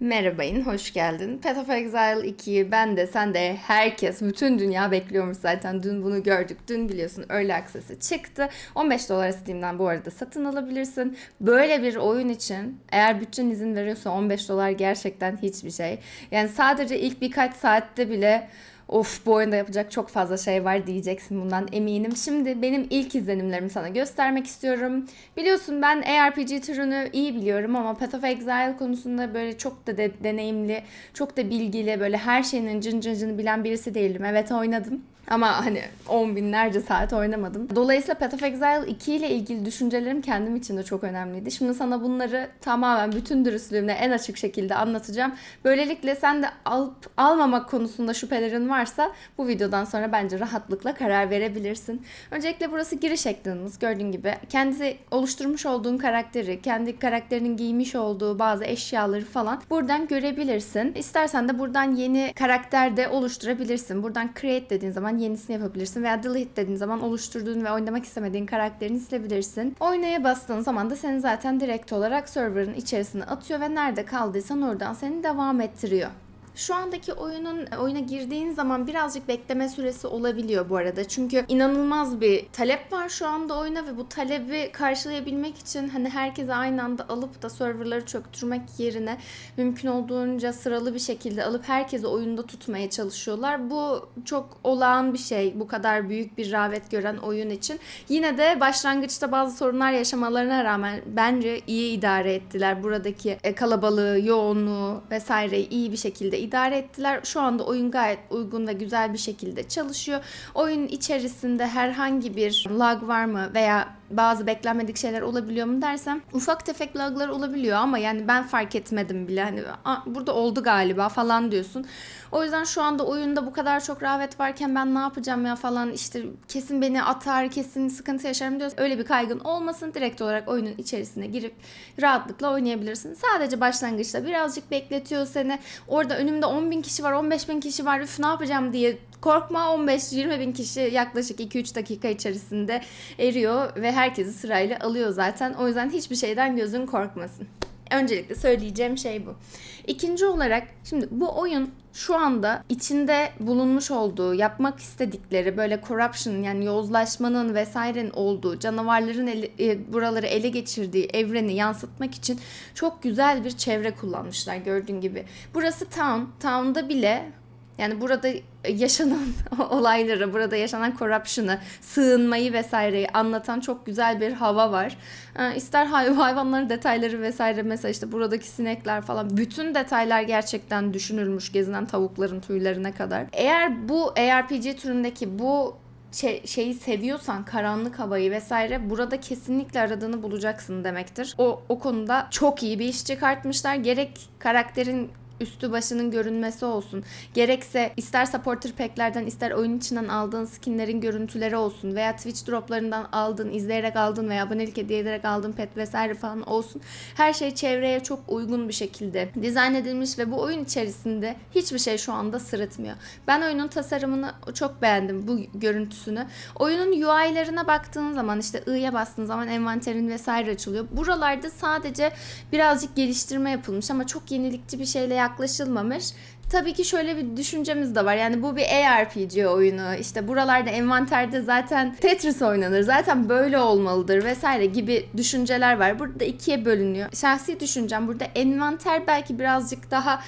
Merhabayın, hoş geldin. Path of Exile 2'yi ben de, sen de, herkes, bütün dünya bekliyormuş zaten. Dün bunu gördük. Dün biliyorsun Early Access'i çıktı. 15 dolar Steam'den bu arada satın alabilirsin. Böyle bir oyun için eğer bütçen izin veriyorsa 15 dolar gerçekten hiçbir şey. Yani sadece ilk birkaç saatte bile Of bu oyunda yapacak çok fazla şey var diyeceksin bundan eminim. Şimdi benim ilk izlenimlerimi sana göstermek istiyorum. Biliyorsun ben ARPG türünü iyi biliyorum ama Path of Exile konusunda böyle çok da de- deneyimli, çok da bilgili, böyle her şeyin cın cın cını bilen birisi değildim. Evet oynadım. Ama hani on binlerce saat oynamadım. Dolayısıyla Path of Exile 2 ile ilgili düşüncelerim kendim için de çok önemliydi. Şimdi sana bunları tamamen bütün dürüstlüğümle en açık şekilde anlatacağım. Böylelikle sen de alıp almamak konusunda şüphelerin varsa bu videodan sonra bence rahatlıkla karar verebilirsin. Öncelikle burası giriş ekranımız. Gördüğün gibi kendi oluşturmuş olduğun karakteri, kendi karakterinin giymiş olduğu bazı eşyaları falan buradan görebilirsin. İstersen de buradan yeni karakter de oluşturabilirsin. Buradan create dediğin zaman yenisini yapabilirsin veya delete dediğin zaman oluşturduğun ve oynamak istemediğin karakterini silebilirsin. Oynaya bastığın zaman da seni zaten direkt olarak server'ın içerisine atıyor ve nerede kaldıysan oradan seni devam ettiriyor. Şu andaki oyunun oyuna girdiğin zaman birazcık bekleme süresi olabiliyor bu arada. Çünkü inanılmaz bir talep var şu anda oyuna ve bu talebi karşılayabilmek için hani herkese aynı anda alıp da serverları çöktürmek yerine mümkün olduğunca sıralı bir şekilde alıp herkesi oyunda tutmaya çalışıyorlar. Bu çok olağan bir şey. Bu kadar büyük bir rağbet gören oyun için. Yine de başlangıçta bazı sorunlar yaşamalarına rağmen bence iyi idare ettiler. Buradaki e, kalabalığı, yoğunluğu vesaireyi iyi bir şekilde idare ettiler. Şu anda oyun gayet uygun ve güzel bir şekilde çalışıyor. Oyun içerisinde herhangi bir lag var mı veya bazı beklenmedik şeyler olabiliyor mu dersem ufak tefek laglar olabiliyor ama yani ben fark etmedim bile hani "Aa, burada oldu galiba falan diyorsun. O yüzden şu anda oyunda bu kadar çok rağbet varken ben ne yapacağım ya falan işte kesin beni atar kesin sıkıntı yaşarım diyorsun. Öyle bir kaygın olmasın direkt olarak oyunun içerisine girip rahatlıkla oynayabilirsin. Sadece başlangıçta birazcık bekletiyor seni. Orada önümde 10 bin kişi var 15 bin kişi var üf ne yapacağım diye korkma 15-20 bin kişi yaklaşık 2-3 dakika içerisinde eriyor ve herkesi sırayla alıyor zaten. O yüzden hiçbir şeyden gözün korkmasın. Öncelikle söyleyeceğim şey bu. İkinci olarak şimdi bu oyun şu anda içinde bulunmuş olduğu, yapmak istedikleri böyle corruption yani yozlaşmanın vesairenin olduğu, canavarların ele- e, buraları ele geçirdiği evreni yansıtmak için çok güzel bir çevre kullanmışlar gördüğün gibi. Burası town. Town'da bile yani burada yaşanan olayları, burada yaşanan corruption'ı, sığınmayı vesaireyi anlatan çok güzel bir hava var. Ee, İster hay- hayvanların detayları vesaire mesela işte buradaki sinekler falan bütün detaylar gerçekten düşünülmüş gezinen tavukların tüylerine kadar. Eğer bu ARPG türündeki bu şey- şeyi seviyorsan karanlık havayı vesaire burada kesinlikle aradığını bulacaksın demektir. O o konuda çok iyi bir iş çıkartmışlar. Gerek karakterin üstü başının görünmesi olsun. Gerekse ister supporter pack'lerden ister oyun içinden aldığın skinlerin görüntüleri olsun veya Twitch droplarından aldığın, izleyerek aldığın veya abonelik hediye ederek aldığın pet vesaire falan olsun. Her şey çevreye çok uygun bir şekilde dizayn edilmiş ve bu oyun içerisinde hiçbir şey şu anda sırıtmıyor. Ben oyunun tasarımını çok beğendim bu görüntüsünü. Oyunun UI'larına baktığın zaman işte I'ya bastığın zaman envanterin vesaire açılıyor. Buralarda sadece birazcık geliştirme yapılmış ama çok yenilikçi bir şeyle yaklaşılmamış. Tabii ki şöyle bir düşüncemiz de var. Yani bu bir ARPG oyunu. İşte buralarda envanterde zaten Tetris oynanır. Zaten böyle olmalıdır vesaire gibi düşünceler var. Burada ikiye bölünüyor. Şahsi düşüncem burada envanter belki birazcık daha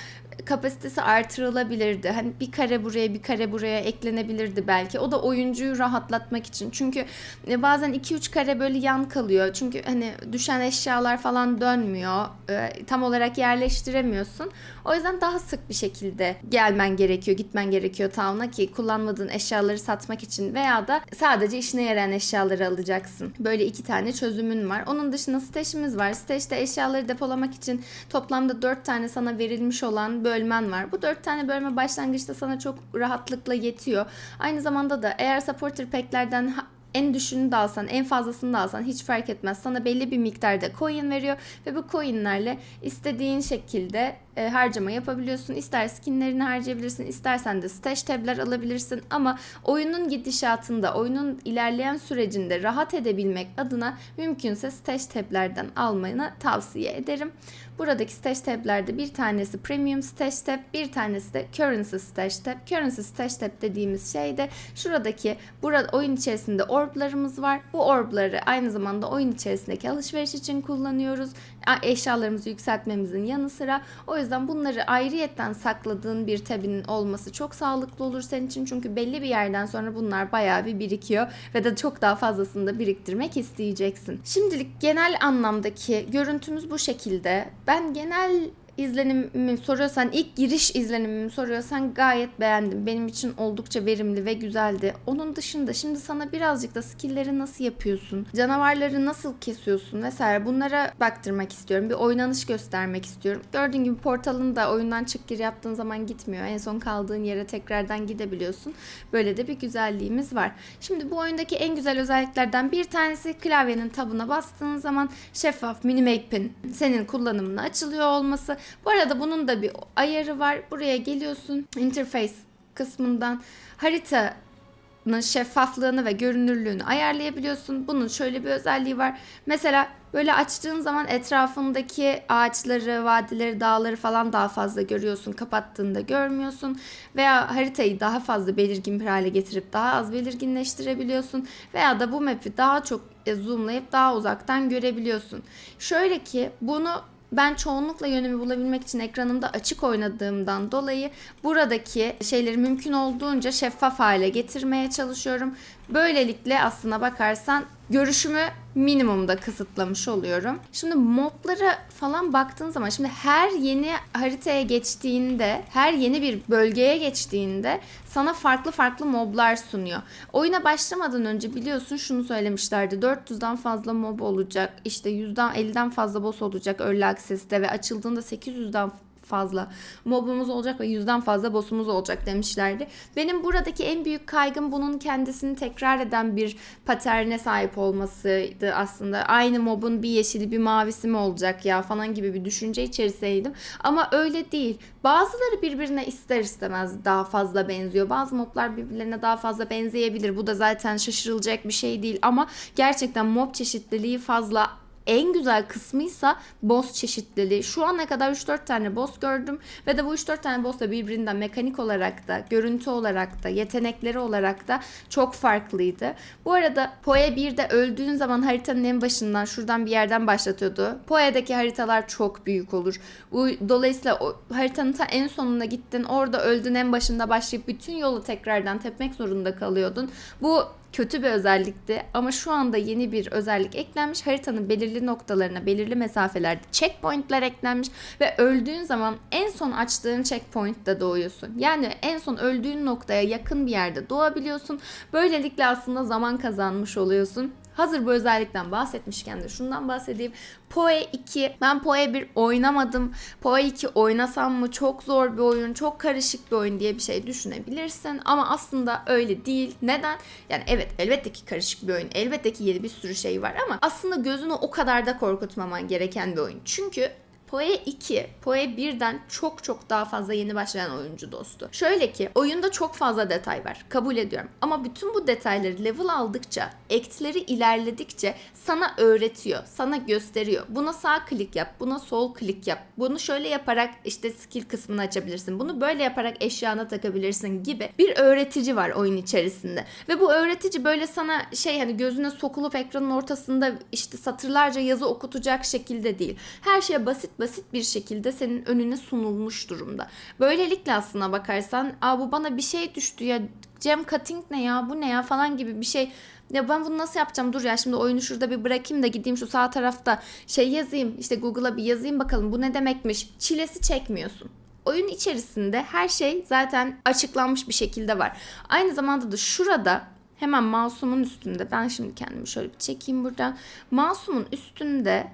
kapasitesi artırılabilirdi. Hani bir kare buraya bir kare buraya eklenebilirdi belki. O da oyuncuyu rahatlatmak için. Çünkü e, bazen 2-3 kare böyle yan kalıyor. Çünkü hani düşen eşyalar falan dönmüyor. E, Tam olarak yerleştiremiyorsun. O yüzden daha sık bir şekilde gelmen gerekiyor, gitmen gerekiyor town'a ki kullanmadığın eşyaları satmak için veya da sadece işine yarayan eşyaları alacaksın. Böyle iki tane çözümün var. Onun dışında stage'imiz var. Stage'de eşyaları depolamak için toplamda 4 tane sana verilmiş olan bölmen var. Bu 4 tane bölme başlangıçta sana çok rahatlıkla yetiyor. Aynı zamanda da eğer supporter pack'lerden en düşünü de alsan, en fazlasını da alsan hiç fark etmez. Sana belli bir miktarda coin veriyor ve bu coinlerle istediğin şekilde e, harcama yapabiliyorsun. İster skinlerini harcayabilirsin, istersen de stash tab'ler alabilirsin. Ama oyunun gidişatında, oyunun ilerleyen sürecinde rahat edebilmek adına mümkünse stash tab'lerden almanı tavsiye ederim. Buradaki stash tab'lerde bir tanesi premium stash tab, bir tanesi de currency stash tab. Currency stash tab dediğimiz şey de şuradaki burada oyun içerisinde orblarımız var. Bu orbları aynı zamanda oyun içerisindeki alışveriş için kullanıyoruz. Eşyalarımızı yükseltmemizin yanı sıra. O yüzden bunları ayrıyetten sakladığın bir tabinin olması çok sağlıklı olur senin için. Çünkü belli bir yerden sonra bunlar bayağı bir birikiyor ve de çok daha fazlasını da biriktirmek isteyeceksin. Şimdilik genel anlamdaki görüntümüz bu şekilde. Ben genel izlenimimi soruyorsan, ilk giriş izlenimimi soruyorsan gayet beğendim. Benim için oldukça verimli ve güzeldi. Onun dışında şimdi sana birazcık da skill'leri nasıl yapıyorsun, canavarları nasıl kesiyorsun vesaire bunlara baktırmak istiyorum. Bir oynanış göstermek istiyorum. Gördüğün gibi portalın da oyundan çık gir yaptığın zaman gitmiyor. En son kaldığın yere tekrardan gidebiliyorsun. Böyle de bir güzelliğimiz var. Şimdi bu oyundaki en güzel özelliklerden bir tanesi klavyenin tabına bastığın zaman şeffaf minimap'in senin kullanımına açılıyor olması. Bu arada bunun da bir ayarı var. Buraya geliyorsun. Interface kısmından haritanın şeffaflığını ve görünürlüğünü ayarlayabiliyorsun. Bunun şöyle bir özelliği var. Mesela böyle açtığın zaman etrafındaki ağaçları, vadileri, dağları falan daha fazla görüyorsun. Kapattığında görmüyorsun. Veya haritayı daha fazla belirgin bir hale getirip daha az belirginleştirebiliyorsun. Veya da bu map'i daha çok e, zoomlayıp daha uzaktan görebiliyorsun. Şöyle ki bunu ben çoğunlukla yönümü bulabilmek için ekranımda açık oynadığımdan dolayı buradaki şeyleri mümkün olduğunca şeffaf hale getirmeye çalışıyorum. Böylelikle aslına bakarsan görüşümü minimumda kısıtlamış oluyorum. Şimdi moblara falan baktığın zaman şimdi her yeni haritaya geçtiğinde, her yeni bir bölgeye geçtiğinde sana farklı farklı moblar sunuyor. Oyuna başlamadan önce biliyorsun şunu söylemişlerdi. 400'den fazla mob olacak. işte 100'den 50'den fazla boss olacak Early Access'te ve açıldığında 800'den fazla mobumuz olacak ve yüzden fazla boss'umuz olacak demişlerdi. Benim buradaki en büyük kaygım bunun kendisini tekrar eden bir paterne sahip olmasıydı aslında. Aynı mobun bir yeşili bir mavisi mi olacak ya falan gibi bir düşünce içerisindeydim. Ama öyle değil. Bazıları birbirine ister istemez daha fazla benziyor. Bazı moblar birbirlerine daha fazla benzeyebilir. Bu da zaten şaşırılacak bir şey değil ama gerçekten mob çeşitliliği fazla en güzel kısmıysa boss çeşitliliği. Şu ana kadar 3-4 tane boss gördüm ve de bu 3-4 tane boss da birbirinden mekanik olarak da, görüntü olarak da, yetenekleri olarak da çok farklıydı. Bu arada Poe 1'de öldüğün zaman haritanın en başından şuradan bir yerden başlatıyordu. Poe'deki haritalar çok büyük olur. Bu dolayısıyla o haritanın ta en sonuna gittin. Orada öldün en başında başlayıp bütün yolu tekrardan tepmek zorunda kalıyordun. Bu kötü bir özellikti ama şu anda yeni bir özellik eklenmiş. Haritanın belirli noktalarına, belirli mesafelerde checkpointler eklenmiş ve öldüğün zaman en son açtığın checkpoint'te doğuyorsun. Yani en son öldüğün noktaya yakın bir yerde doğabiliyorsun. Böylelikle aslında zaman kazanmış oluyorsun. Hazır bu özellikten bahsetmişken de şundan bahsedeyim. Poe 2, ben Poe 1 oynamadım. Poe 2 oynasam mı çok zor bir oyun, çok karışık bir oyun diye bir şey düşünebilirsin. Ama aslında öyle değil. Neden? Yani evet elbette ki karışık bir oyun. Elbette ki yeni bir sürü şey var ama aslında gözünü o kadar da korkutmaman gereken bir oyun. Çünkü Poe 2, Poe 1'den çok çok daha fazla yeni başlayan oyuncu dostu. Şöyle ki oyunda çok fazla detay var. Kabul ediyorum. Ama bütün bu detayları level aldıkça, act'leri ilerledikçe sana öğretiyor, sana gösteriyor. Buna sağ klik yap, buna sol klik yap. Bunu şöyle yaparak işte skill kısmını açabilirsin. Bunu böyle yaparak eşyana takabilirsin gibi bir öğretici var oyun içerisinde. Ve bu öğretici böyle sana şey hani gözüne sokulup ekranın ortasında işte satırlarca yazı okutacak şekilde değil. Her şeye basit basit bir şekilde senin önüne sunulmuş durumda. Böylelikle aslına bakarsan Aa, bu bana bir şey düştü ya Cem cutting ne ya bu ne ya falan gibi bir şey ya ben bunu nasıl yapacağım dur ya şimdi oyunu şurada bir bırakayım da gideyim şu sağ tarafta şey yazayım işte Google'a bir yazayım bakalım bu ne demekmiş çilesi çekmiyorsun. Oyun içerisinde her şey zaten açıklanmış bir şekilde var. Aynı zamanda da şurada hemen masumun üstünde ben şimdi kendimi şöyle bir çekeyim buradan. Masumun üstünde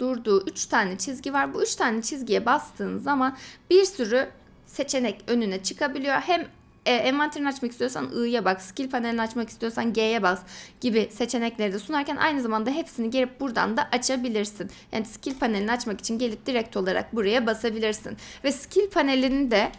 durduğu 3 tane çizgi var. Bu 3 tane çizgiye bastığın zaman bir sürü seçenek önüne çıkabiliyor. Hem e, envanterini açmak istiyorsan I'ya bak, skill panelini açmak istiyorsan G'ye bas gibi seçenekleri de sunarken aynı zamanda hepsini gelip buradan da açabilirsin. Yani skill panelini açmak için gelip direkt olarak buraya basabilirsin. Ve skill panelini de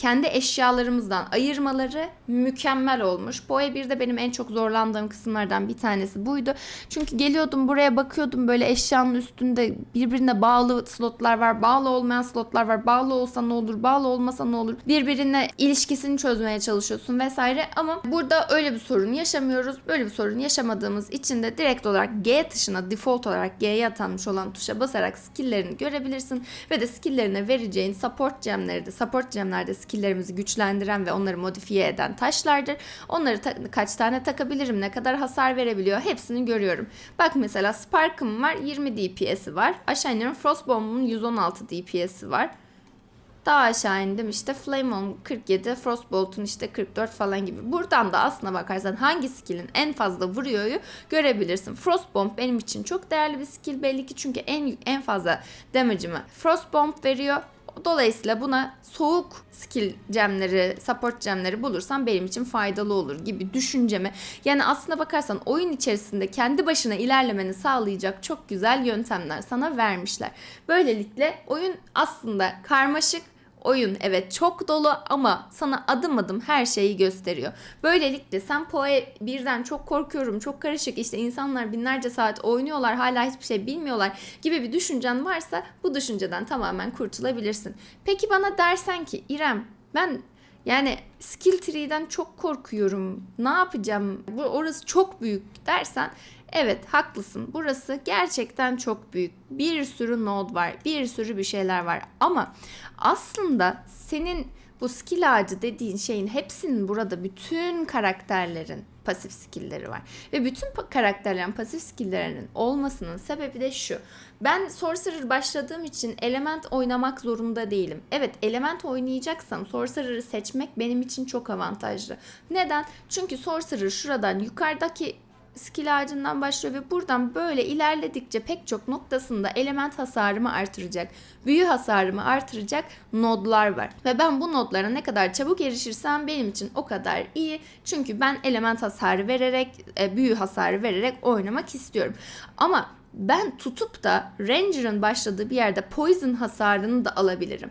kendi eşyalarımızdan ayırmaları mükemmel olmuş. Bu E1'de benim en çok zorlandığım kısımlardan bir tanesi buydu. Çünkü geliyordum buraya bakıyordum böyle eşyanın üstünde birbirine bağlı slotlar var, bağlı olmayan slotlar var. Bağlı olsa ne olur, bağlı olmasa ne olur? Birbirine ilişkisini çözmeye çalışıyorsun vesaire. Ama burada öyle bir sorun yaşamıyoruz. Böyle bir sorun yaşamadığımız için de direkt olarak G tuşuna default olarak G'ye atanmış olan tuşa basarak skill'lerini görebilirsin ve de skill'lerine vereceğin support gemleri de support gemlerde skill'lerimizi güçlendiren ve onları modifiye eden taşlardır. Onları ta- kaç tane takabilirim, ne kadar hasar verebiliyor hepsini görüyorum. Bak mesela Spark'ım var 20 DPS'i var. Aşağı iniyorum Frostbomb'un 116 DPS'i var. Daha aşağı indim işte Flame On 47, Frostbolt'un işte 44 falan gibi. Buradan da aslına bakarsan hangi skill'in en fazla vuruyoryu görebilirsin. Frostbomb benim için çok değerli bir skill belli ki çünkü en en fazla damage'ımı Frostbomb veriyor. Dolayısıyla buna soğuk skill gemleri, support gemleri bulursam benim için faydalı olur gibi düşüncemi. Yani aslına bakarsan oyun içerisinde kendi başına ilerlemeni sağlayacak çok güzel yöntemler sana vermişler. Böylelikle oyun aslında karmaşık Oyun evet çok dolu ama sana adım adım her şeyi gösteriyor. Böylelikle sen Poe birden çok korkuyorum, çok karışık işte insanlar binlerce saat oynuyorlar hala hiçbir şey bilmiyorlar gibi bir düşüncen varsa bu düşünceden tamamen kurtulabilirsin. Peki bana dersen ki İrem ben yani skill tree'den çok korkuyorum. Ne yapacağım? Bu orası çok büyük dersen evet haklısın. Burası gerçekten çok büyük. Bir sürü node var. Bir sürü bir şeyler var. Ama aslında senin bu skill ağacı dediğin şeyin hepsinin burada bütün karakterlerin pasif skill'leri var. Ve bütün karakterlerin pasif skill'lerinin olmasının sebebi de şu. Ben Sorcerer başladığım için element oynamak zorunda değilim. Evet element oynayacaksam Sorcerer'ı seçmek benim için çok avantajlı. Neden? Çünkü Sorcerer şuradan yukarıdaki skill ağacından başlıyor ve buradan böyle ilerledikçe pek çok noktasında element hasarımı artıracak, büyü hasarımı artıracak nodlar var. Ve ben bu nodlara ne kadar çabuk erişirsem benim için o kadar iyi. Çünkü ben element hasarı vererek, e, büyü hasarı vererek oynamak istiyorum. Ama ben tutup da Ranger'ın başladığı bir yerde poison hasarını da alabilirim.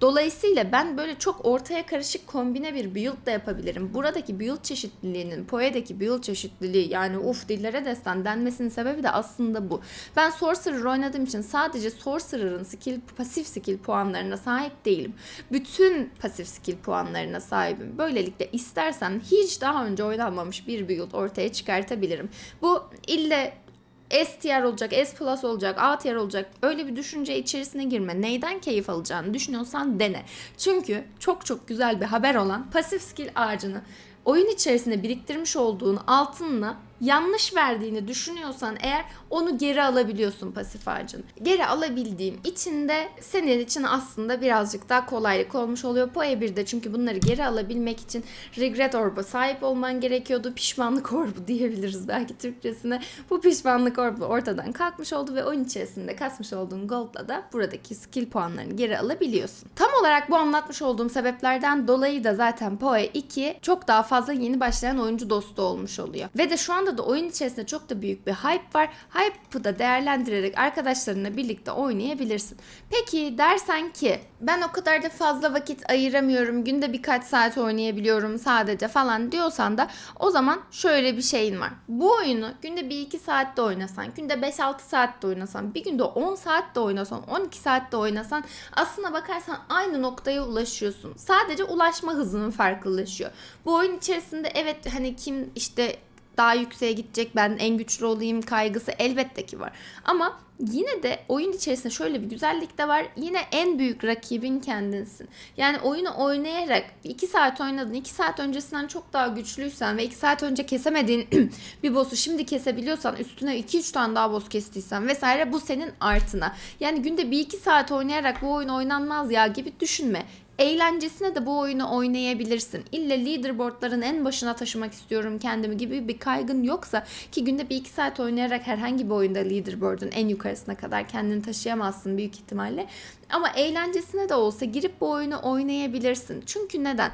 Dolayısıyla ben böyle çok ortaya karışık kombine bir build da yapabilirim. Buradaki build çeşitliliğinin, Poe'deki build çeşitliliği yani uf dillere destan denmesinin sebebi de aslında bu. Ben Sorcerer oynadığım için sadece Sorcerer'ın skill, pasif skill puanlarına sahip değilim. Bütün pasif skill puanlarına sahibim. Böylelikle istersem hiç daha önce oynanmamış bir build ortaya çıkartabilirim. Bu ille S tier olacak, S plus olacak, A tier olacak. Öyle bir düşünce içerisine girme. Neyden keyif alacağını düşünüyorsan dene. Çünkü çok çok güzel bir haber olan pasif skill ağacını oyun içerisinde biriktirmiş olduğun altınla yanlış verdiğini düşünüyorsan eğer onu geri alabiliyorsun pasif ağacın. Geri alabildiğin için de senin için aslında birazcık daha kolaylık olmuş oluyor. Poe 1'de çünkü bunları geri alabilmek için regret orb'a sahip olman gerekiyordu. Pişmanlık orbu diyebiliriz belki Türkçesine. Bu pişmanlık orbu ortadan kalkmış oldu ve oyun içerisinde kasmış olduğun gold'la da buradaki skill puanlarını geri alabiliyorsun. Tam olarak bu anlatmış olduğum sebeplerden dolayı da zaten Poe 2 çok daha fazla yeni başlayan oyuncu dostu olmuş oluyor. Ve de şu anda da oyun içerisinde çok da büyük bir hype var. Hype'ı da değerlendirerek arkadaşlarınla birlikte oynayabilirsin. Peki dersen ki ben o kadar da fazla vakit ayıramıyorum. Günde birkaç saat oynayabiliyorum sadece falan diyorsan da o zaman şöyle bir şeyin var. Bu oyunu günde 1-2 saat de oynasan, günde 5-6 saat de oynasan, bir günde 10 saat de oynasan, 12 saat de oynasan aslına bakarsan aynı noktaya ulaşıyorsun. Sadece ulaşma hızının farklılaşıyor. Bu oyun içerisinde evet hani kim işte daha yükseğe gidecek ben en güçlü olayım kaygısı elbette ki var. Ama yine de oyun içerisinde şöyle bir güzellik de var. Yine en büyük rakibin kendinsin. Yani oyunu oynayarak 2 saat oynadın. 2 saat öncesinden çok daha güçlüysen ve 2 saat önce kesemediğin bir boss'u şimdi kesebiliyorsan üstüne 2-3 tane daha boss kestiysen vesaire bu senin artına. Yani günde 1-2 saat oynayarak bu oyun oynanmaz ya gibi düşünme eğlencesine de bu oyunu oynayabilirsin. İlle leaderboardların en başına taşımak istiyorum kendimi gibi bir kaygın yoksa ki günde bir iki saat oynayarak herhangi bir oyunda leaderboard'un en yukarısına kadar kendini taşıyamazsın büyük ihtimalle. Ama eğlencesine de olsa girip bu oyunu oynayabilirsin. Çünkü neden?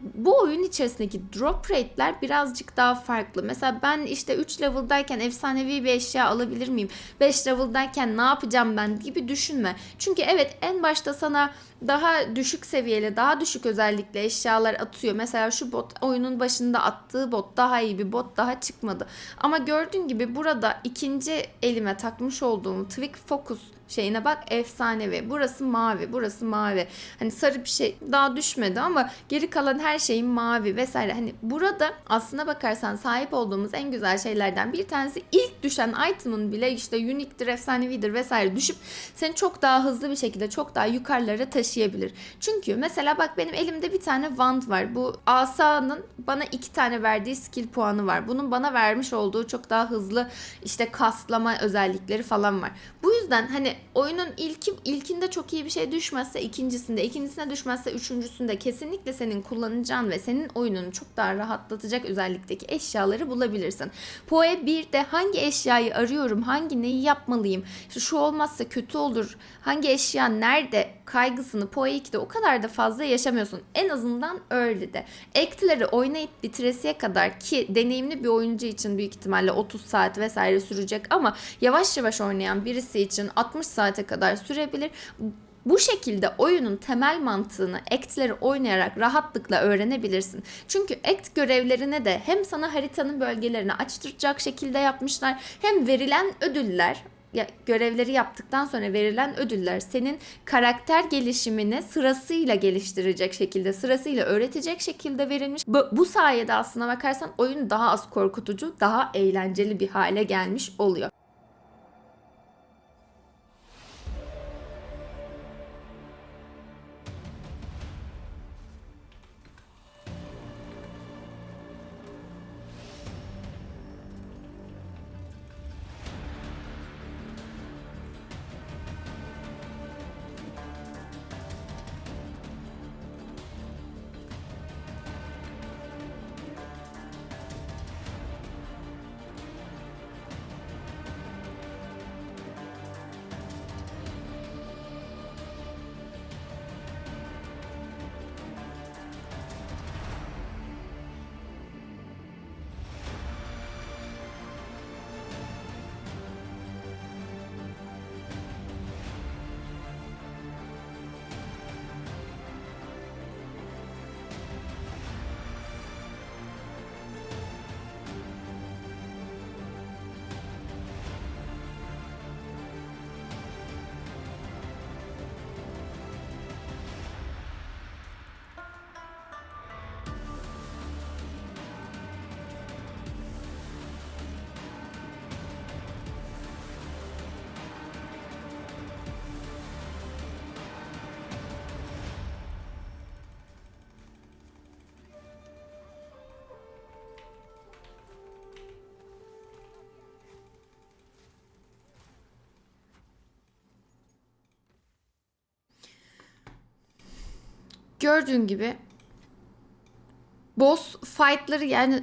Bu oyun içerisindeki drop rate'ler birazcık daha farklı. Mesela ben işte 3 level'dayken efsanevi bir eşya alabilir miyim? 5 level'dayken ne yapacağım ben gibi düşünme. Çünkü evet en başta sana daha düşük seviyeli, daha düşük özellikle eşyalar atıyor. Mesela şu bot oyunun başında attığı bot daha iyi bir bot daha çıkmadı. Ama gördüğün gibi burada ikinci elime takmış olduğum Twig Focus şeyine bak efsanevi. Burası mavi, burası mavi. Hani sarı bir şey daha düşmedi ama geri kalan her şeyin mavi vesaire. Hani burada aslına bakarsan sahip olduğumuz en güzel şeylerden bir tanesi ilk düşen item'ın bile işte unique'dir, efsanevidir vesaire düşüp seni çok daha hızlı bir şekilde çok daha yukarılara taşıyabilir. Çünkü mesela bak benim elimde bir tane wand var. Bu asanın bana iki tane verdiği skill puanı var. Bunun bana vermiş olduğu çok daha hızlı işte kaslama özellikleri falan var. Bu yüzden hani oyunun ilki ilkinde çok iyi bir şey düşmezse ikincisinde, ikincisine düşmezse üçüncüsünde kesinlikle senin kullanacağın ve senin oyununu çok daha rahatlatacak özellikteki eşyaları bulabilirsin. Poe 1'de hangi eşyayı arıyorum, hangi neyi yapmalıyım, işte şu olmazsa kötü olur, hangi eşya nerede kaygısını Poe 2'de o kadar da fazla yaşamıyorsun. En azından öyle de. Act'leri oynayıp bitiresiye kadar ki deneyimli bir oyuncu için büyük ihtimalle 30 saat vesaire sürecek ama yavaş yavaş oynayan birisi için 60 saate kadar sürebilir. Bu şekilde oyunun temel mantığını act'leri oynayarak rahatlıkla öğrenebilirsin. Çünkü act görevlerine de hem sana haritanın bölgelerini açtıracak şekilde yapmışlar hem verilen ödüller görevleri yaptıktan sonra verilen ödüller senin karakter gelişimini sırasıyla geliştirecek şekilde, sırasıyla öğretecek şekilde verilmiş. Bu, bu sayede aslına bakarsan oyun daha az korkutucu, daha eğlenceli bir hale gelmiş oluyor. Gördüğün gibi boss fight'ları yani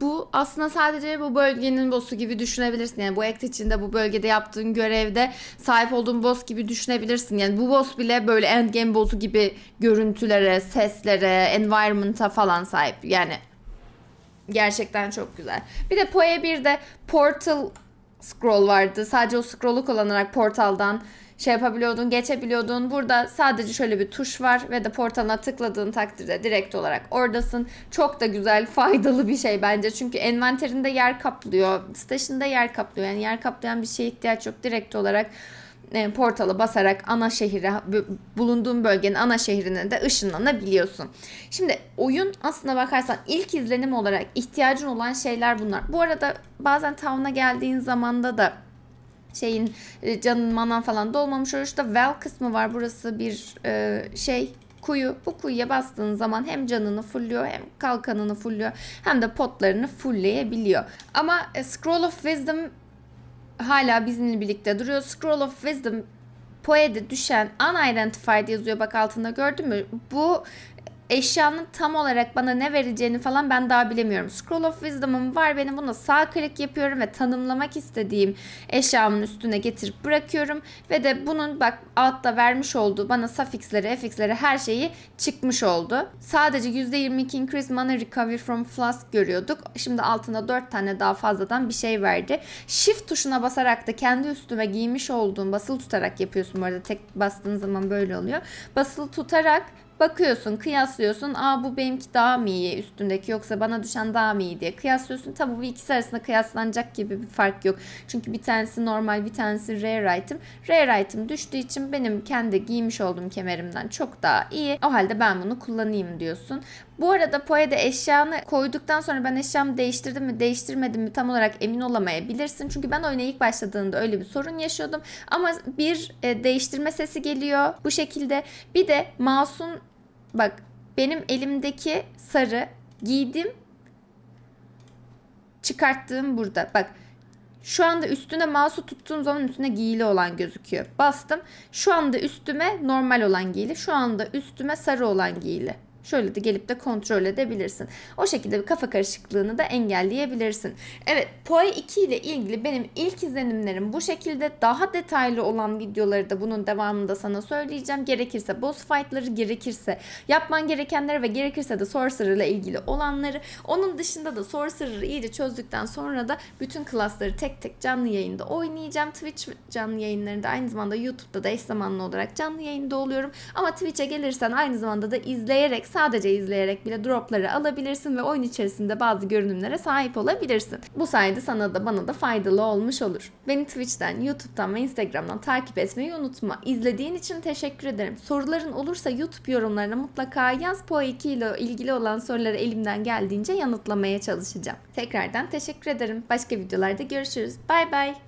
bu aslında sadece bu bölgenin boss'u gibi düşünebilirsin. Yani bu act içinde bu bölgede yaptığın görevde sahip olduğun boss gibi düşünebilirsin. Yani bu boss bile böyle endgame boss'u gibi görüntülere, seslere, environment'a falan sahip. Yani gerçekten çok güzel. Bir de Poe 1'de Portal scroll vardı. Sadece o scroll'u kullanarak portaldan şey yapabiliyordun, geçebiliyordun. Burada sadece şöyle bir tuş var ve de portalına tıkladığın takdirde direkt olarak oradasın. Çok da güzel, faydalı bir şey bence. Çünkü envanterinde yer kaplıyor, station'da yer kaplıyor. Yani yer kaplayan bir şeye ihtiyaç yok. Direkt olarak e, portalı basarak ana şehire bulunduğun bölgenin ana şehrine de ışınlanabiliyorsun. Şimdi oyun aslına bakarsan ilk izlenim olarak ihtiyacın olan şeyler bunlar. Bu arada bazen town'a geldiğin zamanda da şeyin e, canın manan falan dolmamış olur. İşte well kısmı var. Burası bir e, şey kuyu. Bu kuyuya bastığın zaman hem canını fulluyor hem kalkanını fulluyor hem de potlarını fullleyebiliyor. Ama e, Scroll of Wisdom hala bizimle birlikte duruyor. Scroll of Wisdom Poe'de düşen unidentified yazıyor bak altında gördün mü? Bu eşyanın tam olarak bana ne vereceğini falan ben daha bilemiyorum. Scroll of Wisdom'um var benim buna sağ klik yapıyorum ve tanımlamak istediğim eşyamın üstüne getirip bırakıyorum. Ve de bunun bak altta vermiş olduğu bana suffixleri, fx'leri her şeyi çıkmış oldu. Sadece %22 increase mana recovery from flask görüyorduk. Şimdi altına 4 tane daha fazladan bir şey verdi. Shift tuşuna basarak da kendi üstüme giymiş olduğum basılı tutarak yapıyorsun bu arada tek bastığın zaman böyle oluyor. Basılı tutarak Bakıyorsun, kıyaslıyorsun. Aa bu benimki daha mı iyi üstündeki yoksa bana düşen daha mı iyi diye kıyaslıyorsun. Tabi bu ikisi arasında kıyaslanacak gibi bir fark yok. Çünkü bir tanesi normal, bir tanesi rare item. Rare item düştüğü için benim kendi giymiş olduğum kemerimden çok daha iyi. O halde ben bunu kullanayım diyorsun. Bu arada Poe'de eşyanı koyduktan sonra ben eşyamı değiştirdim mi değiştirmedim mi tam olarak emin olamayabilirsin. Çünkü ben oyuna ilk başladığında öyle bir sorun yaşıyordum. Ama bir e, değiştirme sesi geliyor bu şekilde. Bir de mouse'un bak benim elimdeki sarı giydim çıkarttığım burada. Bak şu anda üstüne mouse'u tuttuğum zaman üstüne giyili olan gözüküyor. Bastım. Şu anda üstüme normal olan giyili. Şu anda üstüme sarı olan giyili. Şöyle de gelip de kontrol edebilirsin. O şekilde bir kafa karışıklığını da engelleyebilirsin. Evet, PoE 2 ile ilgili benim ilk izlenimlerim bu şekilde. Daha detaylı olan videoları da bunun devamında sana söyleyeceğim. Gerekirse boss fight'ları, gerekirse yapman gerekenleri ve gerekirse de Sorcerer ile ilgili olanları. Onun dışında da Sorcerer'ı iyice çözdükten sonra da bütün klasları tek tek canlı yayında oynayacağım. Twitch canlı yayınlarında aynı zamanda YouTube'da da eş zamanlı olarak canlı yayında oluyorum. Ama Twitch'e gelirsen aynı zamanda da izleyerek sadece izleyerek bile dropları alabilirsin ve oyun içerisinde bazı görünümlere sahip olabilirsin. Bu sayede sana da bana da faydalı olmuş olur. Beni Twitch'ten, YouTube'dan ve Instagram'dan takip etmeyi unutma. İzlediğin için teşekkür ederim. Soruların olursa YouTube yorumlarına mutlaka yaz. PoE 2 ile ilgili olan soruları elimden geldiğince yanıtlamaya çalışacağım. Tekrardan teşekkür ederim. Başka videolarda görüşürüz. Bay bay.